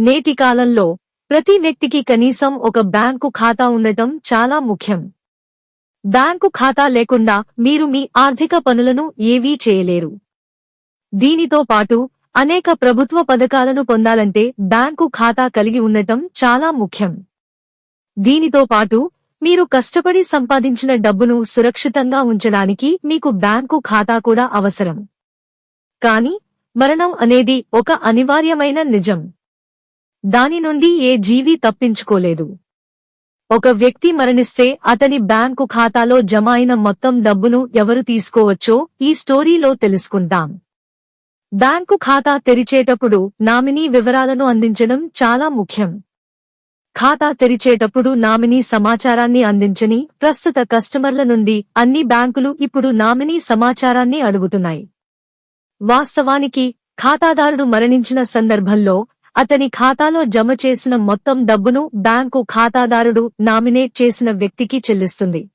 నేటి కాలంలో ప్రతి వ్యక్తికి కనీసం ఒక బ్యాంకు ఖాతా ఉండటం చాలా ముఖ్యం. బ్యాంకు ఖాతా లేకుండా మీరు మీ ఆర్థిక పనులను ఏవీ చేయలేరు. దీనితో పాటు అనేక ప్రభుత్వ పథకాలను పొందాలంటే బ్యాంకు ఖాతా కలిగి ఉండటం చాలా ముఖ్యం. దీనితో పాటు మీరు కష్టపడి సంపాదించిన డబ్బును సురక్షితంగా ఉంచడానికి మీకు బ్యాంకు ఖాతా కూడా అవసరం. కాని మరణం అనేది ఒక అనివార్యమైన నిజం. దాని నుండి ఏ జీవి తప్పించుకోలేదు. ఒక వ్యక్తి మరణిస్తే అతని బ్యాంకు ఖాతాలో జమ అయిన మొత్తం డబ్బును ఎవరు తీసుకోవచ్చో ఈ స్టోరీలో తెలుసుకుంటాం బ్యాంకు ఖాతా తెరిచేటప్పుడు నామినీ వివరాలను అందించడం చాలా ముఖ్యం. ఖాతా తెరిచేటప్పుడు నామినీ సమాచారాన్ని అందించని ప్రస్తుత కస్టమర్ల నుండి అన్ని బ్యాంకులు ఇప్పుడు నామినీ సమాచారాన్ని అడుగుతున్నాయి. వాస్తవానికి ఖాతాదారుడు మరణించిన సందర్భంలో అతని ఖాతాలో జమ చేసిన మొత్తం డబ్బును బ్యాంకు ఖాతాదారుడు నామినేట్ చేసిన వ్యక్తికి చెల్లిస్తుంది.